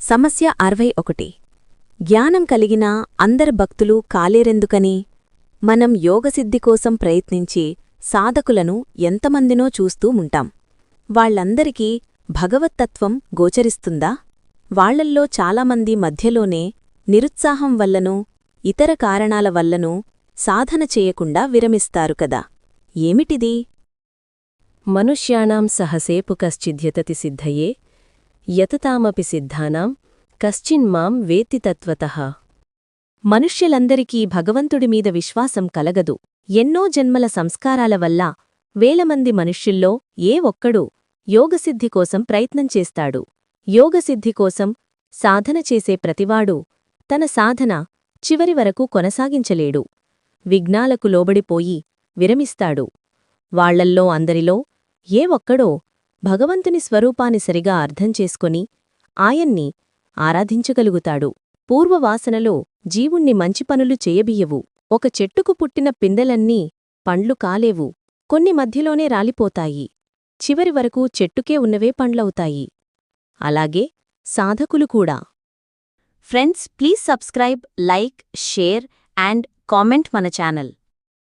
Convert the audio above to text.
సమస్య అరవై ఒకటి. జ్ఞానం కలిగినా అందరు భక్తులు కాలేరెందుకని? మనం యోగసిద్ధి కోసం ప్రయత్నించి సాధకులను ఎంతమందినో చూస్తూ ఉంటాం. వాళ్ళందరికీ భగవత్తత్వం గోచరిస్తుందా? వాళ్ళల్లో చాలామంది మధ్యలోనే నిరుత్సాహం వల్లనూ ఇతర కారణాల వల్లనూ సాధన చేయకుండా విరమిస్తారు కదా. ఏమిటిది? మనుష్యాణం సహసేపు కశ్చిద్యతతి సిద్ధయే యతతామపి సిద్ధానాం కశ్చిన్మాం వేత్తి తత్వతః. మనుష్యులందరికీ భగవంతుడిమీద విశ్వాసం కలగదు. ఎన్నో జన్మల సంస్కారాల వల్ల వేలమంది మనుష్యుల్లో ఏ ఒక్కడూ యోగసిద్ధి కోసం ప్రయత్నం చేస్తాడు. యోగసిద్ధి కోసం సాధన చేసే ప్రతివాడు తన సాధన చివరి వరకు కొనసాగించలేడు. విఘ్నాలకు లోబడిపోయి విరమిస్తాడు. వాళ్ళల్లో అందరిలో ఏ ఒక్కడో భగవంతుని స్వరూపాన్ని సరిగా అర్థం చేసుకొని ఆయన్ని ఆరాధించగలుగుతాడు. పూర్వవాసనలో జీవుణ్ణి మంచి పనులు చేయబియ్యవు. ఒక చెట్టుకు పుట్టిన పిందెలన్నీ పండ్లు కాలేవు. కొన్ని మధ్యలోనే రాలిపోతాయి. చివరి వరకు చెట్టుకే ఉన్నవే పండ్లవుతాయి. అలాగే సాధకులు కూడా. Friends please subscribe like share and comment మన ఛానల్.